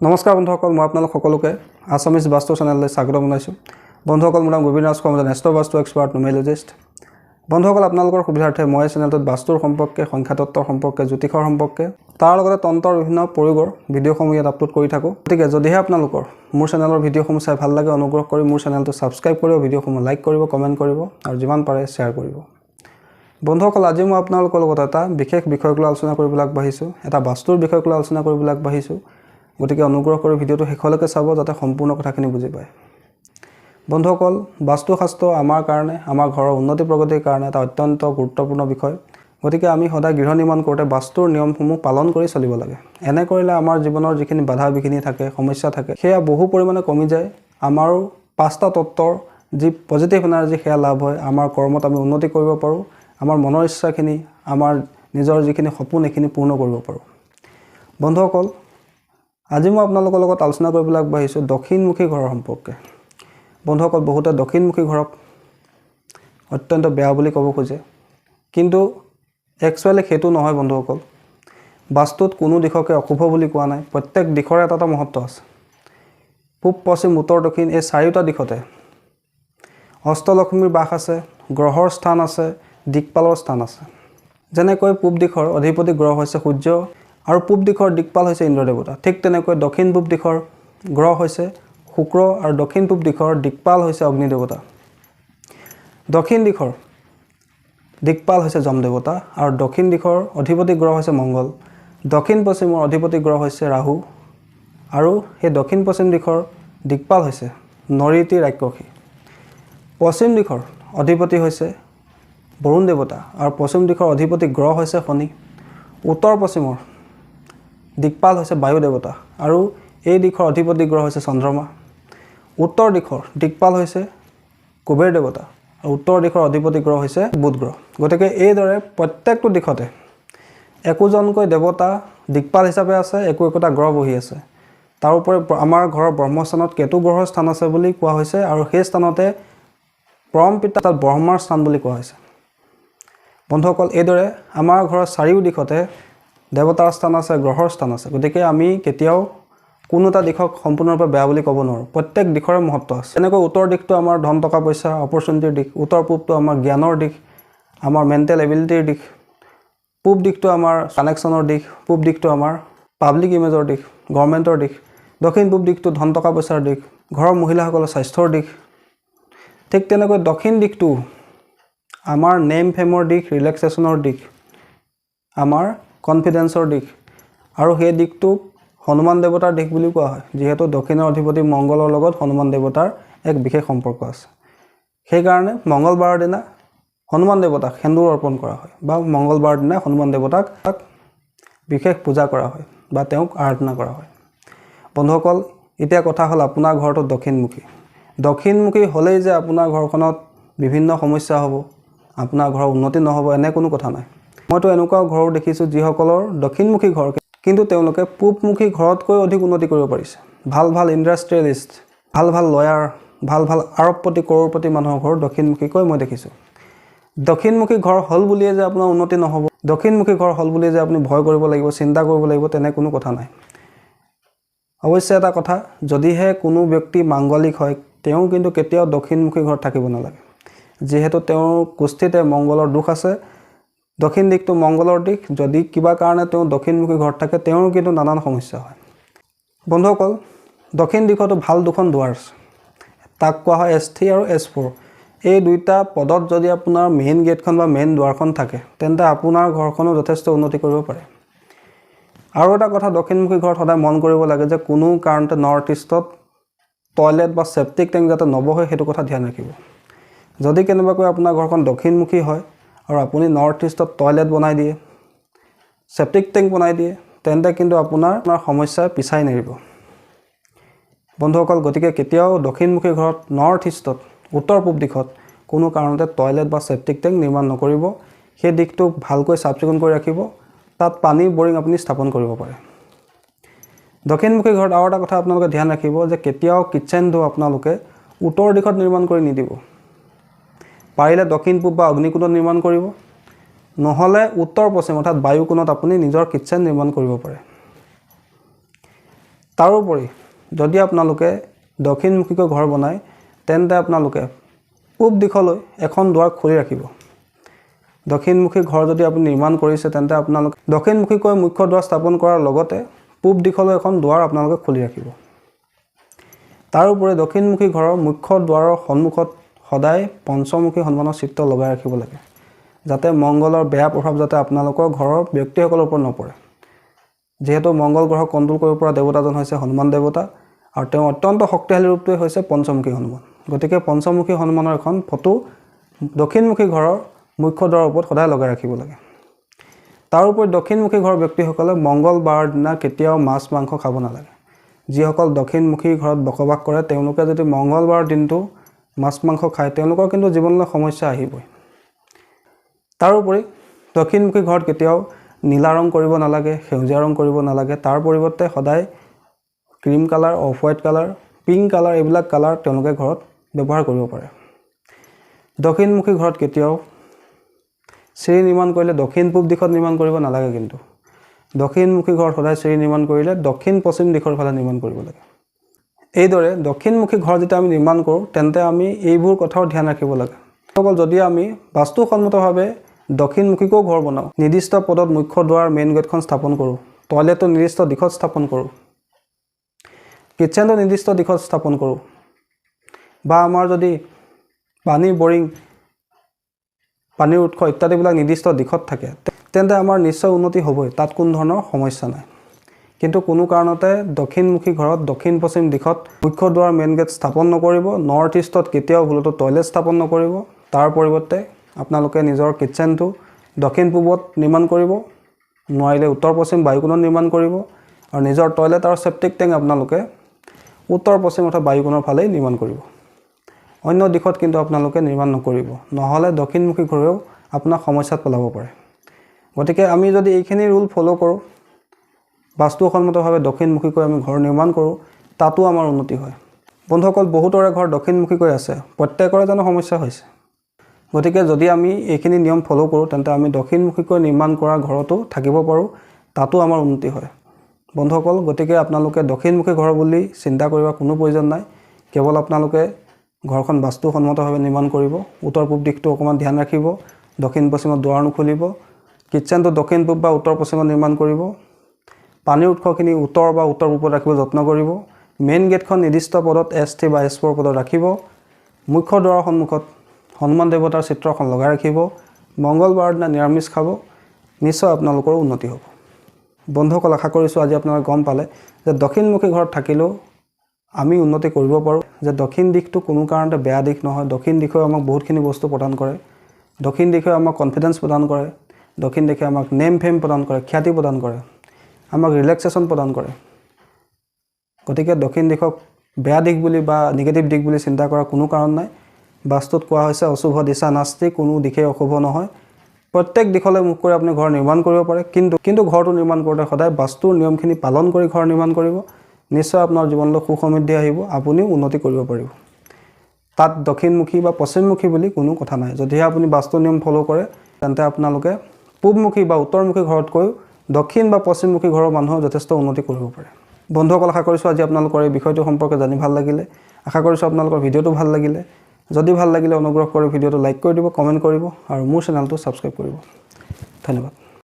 নমস্কাৰ বন্ধুসকল মই আপোনালোক সকলোকে আছামিজ বাস্তু চেনেললৈ স্বাগতম জনাইছোঁ। বন্ধুসকল মোৰ নাম গোবিন্দ ৰাজ কৰ্মজন এষ্ট বাস্তু এক্সপাৰ্ট নোমেলজিষ্ট বন্ধুসকল আপোনালোকৰ সুবিধাৰ্থে মই এই চেনেলটোত বাস্তুৰ সম্পৰ্কে সংখ্যাতত্বৰ সম্পৰ্কে জ্যোতিষৰ সম্পৰ্কে তাৰ লগতে তন্ত্ৰৰ বিভিন্ন প্ৰয়োগৰ ভিডিঅ'সমূহ ইয়াত আপলোড কৰি থাকোঁ। গতিকে যদিহে আপোনালোকৰ মোৰ চেনেলৰ ভিডিঅ'সমূহ চাই ভাল লাগে অনুগ্ৰহ কৰি মোৰ চেনেলটো ছাবস্ক্ৰাইব কৰিব ভিডিঅ'সমূহ লাইক কৰিব কমেণ্ট কৰিব আৰু যিমান পাৰে শ্বেয়াৰ কৰিব। বন্ধুসকল আজি মই আপোনালোকৰ লগত এটা বিশেষ বিষয়ক লৈ আলোচনা কৰিবলৈ আগবাঢ়িছোঁ। এটা বাস্তুৰ বিষয়ক লৈ আলোচনা কৰিবলৈ আগবাঢ়িছোঁ। গতিকে অনুগ্ৰহ কৰি ভিডিঅ'টো শেষলৈকে চাব যাতে সম্পূৰ্ণ কথাখিনি বুজি পায়। বন্ধুসকল বাস্তুশাস্ত্ৰ আমাৰ কাৰণে আমাৰ ঘৰৰ উন্নতি প্ৰগতিৰ কাৰণে এটা অত্যন্ত গুৰুত্বপূৰ্ণ বিষয়। গতিকে আমি সদায় গৃহ নিৰ্মাণ কৰোঁতে বাস্তুৰ নিয়মসমূহ পালন কৰি চলিব লাগে। এনে কৰিলে আমাৰ জীৱনৰ যিখিনি বাধা বিঘিনি থাকে সমস্যা থাকে সেয়া বহু পৰিমাণে কমি যায়। আমাৰো পাঁচটা তত্ত্বৰ যি পজিটিভ এনাৰ্জি সেয়া লাভ হয়। আমাৰ কৰ্মত আমি উন্নতি কৰিব পাৰোঁ। আমাৰ মনৰ ইচ্ছাখিনি আমাৰ নিজৰ যিখিনি সপোন এইখিনি পূৰ্ণ কৰিব পাৰোঁ। বন্ধুসকল আজি মই আপোনালোকৰ লগত আলোচনা কৰিবলৈ আগবাঢ়িছোঁ দক্ষিণমুখী ঘৰৰ সম্পৰ্কে। বন্ধুসকল বহুতে দক্ষিণমুখী ঘৰক অত্যন্ত বেয়া বুলি ক'ব খোজে। কিন্তু একচুৱেলি সেইটো নহয় বন্ধুসকল। বাস্তুত কোনো দিশকে অশুভ বুলি কোৱা নাই। প্ৰত্যেক দিশৰে এটা এটা মহত্ব আছে। পূব পশ্চিম উত্তৰ দক্ষিণ এই চাৰিওটা দিশতে অষ্টলক্ষ্মীৰ বাস আছে গ্ৰহৰ স্থান আছে দিকপালৰ স্থান আছে। যেনেকৈ পূব দিশৰ অধিপতি গ্ৰহ হৈছে সূৰ্য আৰু পূব দিশৰ দিকপাল হৈছে ইন্দ্ৰ দেৱতা ঠিক তেনেকৈ দক্ষিণ পূব দিশৰ গ্ৰহ হৈছে শুক্ৰ আৰু দক্ষিণ পূব দিশৰ দিকপাল হৈছে অগ্নি দেৱতা দক্ষিণ দিশৰ দিকপাল হৈছে যম দেৱতা আৰু দক্ষিণ দিশৰ অধিপতি গ্ৰহ হৈছে মংগল। দক্ষিণ পশ্চিমৰ অধিপতি গ্ৰহ হৈছে ৰাহু আৰু সেই দক্ষিণ পশ্চিম দিশৰ দিকপাল হৈছে নৰিতি ৰাক্ষসী। পশ্চিম দিশৰ অধিপতি হৈছে বৰুণ দেৱতা আৰু পশ্চিম দিশৰ অধিপতি গ্ৰহ হৈছে শনি। উত্তৰ পশ্চিমৰ দিকপাল হৈছে বায়ু দেৱতা আৰু এই দিশৰ অধিপতি গ্ৰহ হৈছে চন্দ্ৰমা। উত্তৰ দিশৰ দিকপাল হৈছে কুবেৰ দেৱতা আৰু উত্তৰ দিশৰ অধিপতি গ্ৰহ হৈছে বুধ গ্ৰহ। গতিকে এইদৰে প্ৰত্যেকটো দিশতে একোজনকৈ দেৱতা দিকপাল হিচাপে আছে একো একোটা গ্ৰহ বহি আছে। তাৰোপৰি আমাৰ ঘৰৰ ব্ৰহ্মস্থানত কেতু গ্ৰহৰ স্থান আছে বুলি কোৱা হৈছে আৰু সেই স্থানতে পৰম পিতা তাত ব্ৰহ্মাৰ স্থান বুলি কোৱা হৈছে। বন্ধুসকল এইদৰে আমাৰ ঘৰৰ চাৰিও দিশতে দেৱতাৰ স্থান আছে গ্ৰহৰ স্থান আছে। গতিকে আমি কেতিয়াও কোনো এটা দিশক সম্পূৰ্ণৰূপে বেয়া বুলি ক'ব নোৱাৰোঁ। প্ৰত্যেক দিশৰে মহত্ব আছে। তেনেকৈ উত্তৰ দিশটো আমাৰ ধন টকা পইচা অপৰচুনিটিৰ দিশ উত্তৰ পূবটো আমাৰ জ্ঞানৰ দিশ আমাৰ মেণ্টেল এবিলিটিৰ দিশ পূব দিশটো আমাৰ কানেকশ্যনৰ দিশ পূব দিশটো আমাৰ পাব্লিক ইমেজৰ দিশ গভৰ্ণমেণ্টৰ দিশ দক্ষিণ পূব দিশটো ধন টকা পইচাৰ দিশ ঘৰৰ মহিলাসকলৰ স্বাস্থ্যৰ দিশ। ঠিক তেনেকৈ দক্ষিণ দিশটো আমাৰ নেম ফেমৰ দিশ ৰিলেক্সেশ্যনৰ দিশ আমাৰ কনফিডেন্সৰ দিশ। আৰু সেই দিশটোক হনুমান দেৱতাৰ দিশ বুলি কোৱা হয় যিহেতু দক্ষিণৰ অধিপতি মংগলৰ লগত হনুমান দেৱতাৰ এক বিশেষ সম্পৰ্ক আছে। সেইকাৰণে মংগলবাৰৰ দিনা হনুমান দেৱতাক সেন্দুৰ অৰ্পণ কৰা হয় বা মংগলবাৰৰ দিনা হনুমান দেৱতাক তাক বিশেষ পূজা কৰা হয় বা তেওঁক আৰাধনা কৰা হয়। বন্ধুসকল এতিয়া কথা হ'ল আপোনাৰ ঘৰটো দক্ষিণমুখী। দক্ষিণমুখী হ'লেই যে আপোনাৰ ঘৰখনত বিভিন্ন সমস্যা হ'ব আপোনাৰ ঘৰৰ উন্নতি নহ'ব এনে কোনো কথা নাই। মইতো এনেকুৱাও ঘৰো দেখিছোঁ যিসকলৰ দক্ষিণমুখী ঘৰ কিন্তু তেওঁলোকে পূবমুখী ঘৰতকৈ অধিক উন্নতি কৰিব পাৰিছে। ভাল ভাল ইণ্ডাষ্ট্ৰিয়েলিষ্ট ভাল ভাল লয়াৰ ভাল ভাল আৰবপতি কৰোৰপতি মানুহৰ ঘৰ দক্ষিণমুখীকৈ মই দেখিছোঁ। দক্ষিণমুখী ঘৰ হ'ল বুলিয়ে যে আপোনাৰ উন্নতি নহ'ব দক্ষিণমুখী ঘৰ হ'ল বুলিয়ে যে আপুনি ভয় কৰিব লাগিব চিন্তা কৰিব লাগিব তেনে কোনো কথা নাই। অৱশ্যে এটা কথা যদিহে কোনো ব্যক্তি মাংগলিক হয় তেওঁ কিন্তু কেতিয়াও দক্ষিণমুখী ঘৰত থাকিব নালাগে। যিহেতু তেওঁৰ কুষ্ঠিতে মংগলৰ দুখ আছে দক্ষিণ দিশটো মংগলৰ দিশ যদি কিবা কাৰণে তেওঁ দক্ষিণমুখী ঘৰত থাকে তেওঁৰ কিন্তু নানান সমস্যা হয়। বন্ধুসকল দক্ষিণ দিশতো ভাল দুখন দুৱাৰ আছে তাক কোৱা হয় এছ থ্ৰী আৰু এছ ফ'ৰ এই দুইটা পদত যদি আপোনাৰ মেইন গেটখন বা মেইন দুৱাৰখন থাকে তেন্তে আপোনাৰ ঘৰখনো যথেষ্ট উন্নতি কৰিব পাৰে। আৰু এটা কথা দক্ষিণমুখী ঘৰত সদায় মন কৰিব লাগে যে কোনো কাৰণতে নৰ্থ ইষ্টত টয়লেট বা ছেপ্টিক টেংক যাতে নবহে সেইটো কথা ধ্যান ৰাখিব। যদি কেনেবাকৈ আপোনাৰ ঘৰখন দক্ষিণমুখী হয় আৰু আপুনি নৰ্থ ইষ্টত টয়লেট বনাই দিয়ে ছেপ্টিক টেংক বনাই দিয়ে তেন্তে কিন্তু আপোনাৰ আপোনাৰ সমস্যাই পিছাই নেৰিব। বন্ধুসকল গতিকে কেতিয়াও দক্ষিণমুখী ঘৰত নৰ্থ ইষ্টত উত্তৰ পূব দিশত কোনো কাৰণতে টয়লেট বা ছেপ্টিক টেংক নিৰ্মাণ নকৰিব। সেই দিশটোক ভালকৈ চাফ চিকুণ কৰি ৰাখিব। তাত পানীৰ বৰিং আপুনি স্থাপন কৰিব পাৰে। দক্ষিণমুখী ঘৰত আৰু এটা কথা আপোনালোকে ধ্যান ৰাখিব যে কেতিয়াও কিটচেনটো আপোনালোকে উত্তৰ দিশত নিৰ্মাণ কৰি নিদিব। পাৰিলে দক্ষিণ পূব বা অগ্নিকোণত নিৰ্মাণ কৰিব। নহ'লে উত্তৰ পশ্চিম অৰ্থাৎ বায়ুকোণত আপুনি নিজৰ কিটচেন নিৰ্মাণ কৰিব পাৰে। তাৰোপৰি যদি আপোনালোকে দক্ষিণমুখীকৈ ঘৰ বনায় তেন্তে আপোনালোকে পূব দিশলৈ এখন দুৱাৰ খুলি ৰাখিব। দক্ষিণমুখী ঘৰ যদি আপুনি নিৰ্মাণ কৰিছে তেন্তে আপোনালোকে দক্ষিণমুখীকৈ মুখ্য দুৱাৰ স্থাপন কৰাৰ লগতে পূব দিশলৈ এখন দুৱাৰ আপোনালোকে খুলি ৰাখিব। তাৰোপৰি দক্ষিণমুখী ঘৰৰ মুখ্য দুৱাৰৰ সন্মুখত সদায় পঞ্চমুখী হনুমানৰ চিত্ৰ লগাই ৰাখিব লাগে যাতে মংগলৰ বেয়া প্ৰভাৱ যাতে আপোনালোকৰ ঘৰৰ ব্যক্তিসকলৰ ওপৰত নপৰে। যিহেতু মংগল গ্ৰহক কণ্ট্ৰল কৰিব পৰা দেৱতাজন হৈছে হনুমান দেৱতা আৰু তেওঁ অত্যন্ত শক্তিশালী ৰূপটোৱে হৈছে পঞ্চমুখী হনুমান। গতিকে পঞ্চমুখী হনুমানৰ এখন ফটো দক্ষিণমুখী ঘৰৰ মুখ্য দুৱাৰৰ ওপৰত সদায় লগাই ৰাখিব লাগে। তাৰোপৰি দক্ষিণমুখী ঘৰৰ ব্যক্তিসকলে মংগলবাৰৰ দিনা কেতিয়াও মাছ মাংস খাব নালাগে। যিসকল দক্ষিণমুখী ঘৰত বসবাস কৰে তেওঁলোকে যদি মংগলবাৰৰ দিনটো মাছ মাংস খায় তেওঁলোকৰ কিন্তু জীৱনলৈ সমস্যা আহিবই। তাৰোপৰি দক্ষিণমুখী ঘৰত কেতিয়াও নীলা ৰং কৰিব নালাগে সেউজীয়া ৰং কৰিব নালাগে। তাৰ পৰিৱৰ্তে সদায় cream colour off white colour pink colour এইবিলাক কালাৰ তেওঁলোকে ঘৰত ব্যৱহাৰ কৰিব পাৰে। দক্ষিণমুখী ঘৰত কেতিয়াও চিৰি নিৰ্মাণ কৰিলে দক্ষিণ পূব দিশত নিৰ্মাণ কৰিব নালাগে কিন্তু। দক্ষিণমুখী ঘৰত সদায় চিৰি নিৰ্মাণ কৰিলে দক্ষিণ পশ্চিম দিশৰ ফালে নিৰ্মাণ কৰিব লাগে। এইদৰে দক্ষিণমুখী ঘৰ যেতিয়া আমি নিৰ্মাণ কৰোঁ তেন্তে আমি এইবোৰ কথাও ধ্যান ৰাখিব লাগে। অকল যদি আমি বাস্তুসন্মতভাৱে দক্ষিণমুখীকৈও ঘৰ বনাওঁ নিৰ্দিষ্ট পদত মুখ্য দুৱাৰ মেইন গেটখন স্থাপন কৰোঁ টয়লেটটো নিৰ্দিষ্ট দিশত স্থাপন কৰোঁ কিটচেনটো নিৰ্দিষ্ট দিশত স্থাপন কৰোঁ বা আমাৰ যদি পানী বৰিং পানীৰ উৎস ইত্যাদিবিলাক নিৰ্দিষ্ট দিশত থাকে তেন্তে আমাৰ নিশ্চয় উন্নতি হ'বই তাত কোনো ধৰণৰ সমস্যা নাই। কিন্তু কোনো কাৰণতে দক্ষিণমুখী ঘৰত দক্ষিণ পশ্চিম দিশত মুখ্য দুৱাৰ মেইন গেট স্থাপন নকৰিব নৰ্থ ইষ্টত কেতিয়াও ভুলতো টয়লেট স্থাপন নকৰিব। তাৰ পৰিৱৰ্তে আপোনালোকে নিজৰ কিটচেনটো দক্ষিণ পূবত নিৰ্মাণ কৰিব নোৱাৰিলে উত্তৰ পশ্চিম বায়ুকোণত নিৰ্মাণ কৰিব আৰু নিজৰ টয়লেট আৰু ছেপ্টিক টেংক আপোনালোকে উত্তৰ পশ্চিম অৰ্থাৎ বায়ুকোণৰ ফালেই নিৰ্মাণ কৰিব। অন্য দিশত কিন্তু আপোনালোকে নিৰ্মাণ নকৰিব নহ'লে দক্ষিণমুখী ঘৰেও আপোনাক সমস্যাত পেলাব পাৰে। গতিকে আমি যদি এইখিনি ৰুল ফ'ল' কৰোঁ বাস্তুসন্মতভাৱে দক্ষিণমুখীকৈ আমি ঘৰ নিৰ্মাণ কৰোঁ তাতো আমাৰ উন্নতি হয়। বন্ধুসকল বহুতৰে ঘৰ দক্ষিণমুখীকৈ আছে। প্ৰত্যেকৰে জানো সমস্যা হৈছে? গতিকে যদি আমি এইখিনি নিয়ম ফ'ল' কৰোঁ তেন্তে আমি দক্ষিণমুখীকৈ নিৰ্মাণ কৰা ঘৰতো থাকিব পাৰোঁ তাতো আমাৰ উন্নতি হয়। বন্ধুসকল গতিকে আপোনালোকে দক্ষিণমুখী ঘৰ বুলি চিন্তা কৰিব কোনো প্ৰয়োজন নাই। কেৱল আপোনালোকে ঘৰখন বাস্তুসন্মতভাৱে নিৰ্মাণ কৰিব উত্তৰ পূব দিশটো অকণমান ধ্যান ৰাখিব দক্ষিণ পশ্চিমত দুৱাৰ নুখুলিব কিটচেনটো দক্ষিণ পূব বা উত্তৰ পশ্চিমত নিৰ্মাণ কৰিব পানীৰ উৎসখিনি উত্তৰ বা উত্তৰ পূবত ৰাখিব যত্ন কৰিব। মেইন গেটখন নিৰ্দিষ্ট পদত এছ থ্ৰী বা এছ ফ'ৰ পদত ৰাখিব। মুখ্য দুৱাৰৰ সন্মুখত হনুমান দেৱতাৰ চিত্ৰখন লগাই ৰাখিব। মংগলবাৰৰ দিনা নিৰামিষ খাব। নিশ্চয় আপোনালোকৰ উন্নতি হ'ব। বন্ধুসকল আশা কৰিছোঁ আজি আপোনালোকে গম পালে যে দক্ষিণমুখী ঘৰত থাকিলেও আমি উন্নতি কৰিব পাৰোঁ যে দক্ষিণ দিশটো কোনো কাৰণতে বেয়া দিশ নহয়। দক্ষিণ দিশেও আমাক বহুতখিনি বস্তু প্ৰদান কৰে। দক্ষিণ দিশেও আমাক কনফিডেঞ্চ প্ৰদান কৰে। দক্ষিণ দিশে আমাক নেম ফেম প্ৰদান কৰে খ্যাতি প্ৰদান কৰে। আমাক ৰিলেক্সেশ্যন প্ৰদান কৰে। গতিকে দক্ষিণ দিশক বেয়া দিশ বুলি বা নিগেটিভ দিশ বুলি চিন্তা কৰাৰ কোনো কাৰণ নাই। বাস্তুত কোৱা হৈছে অশুভ দিশা নাস্তি কোনো দিশেই অশুভ নহয়। প্ৰত্যেক দিশলৈ মুখ কৰি আপুনি ঘৰ নিৰ্মাণ কৰিব পাৰে কিন্তু কিন্তু ঘৰটো নিৰ্মাণ কৰোঁতে সদায় বাস্তুৰ নিয়মখিনি পালন কৰি ঘৰ নিৰ্মাণ কৰিব। নিশ্চয় আপোনাৰ জীৱনলৈ সুখ সমৃদ্ধি আহিব আপুনিও উন্নতি কৰিব পাৰিব। তাত দক্ষিণমুখী বা পশ্চিমমুখী বুলি কোনো কথা নাই। যদিহে আপুনি বাস্তু নিয়ম ফ'ল' কৰে তেন্তে আপোনালোকে পূবমুখী বা উত্তৰমুখী ঘৰতকৈও দক্ষিণ বা পশ্চিমমুখী ঘৰৰ মানুহেও যথেষ্ট উন্নতি কৰিব পাৰে। বন্ধুসকল আশা কৰিছোঁ আজি আপোনালোকৰ এই বিষয়টো সম্পৰ্কে জানি ভাল লাগিলে। আশা কৰিছোঁ আপোনালোকৰ ভিডিঅ'টো ভাল লাগিলে। যদি ভাল লাগিলে অনুগ্ৰহ কৰি ভিডিঅ'টো লাইক কৰি দিব কমেণ্ট কৰিব আৰু মোৰ চেনেলটো ছাবস্ক্ৰাইব কৰিব। ধন্যবাদ।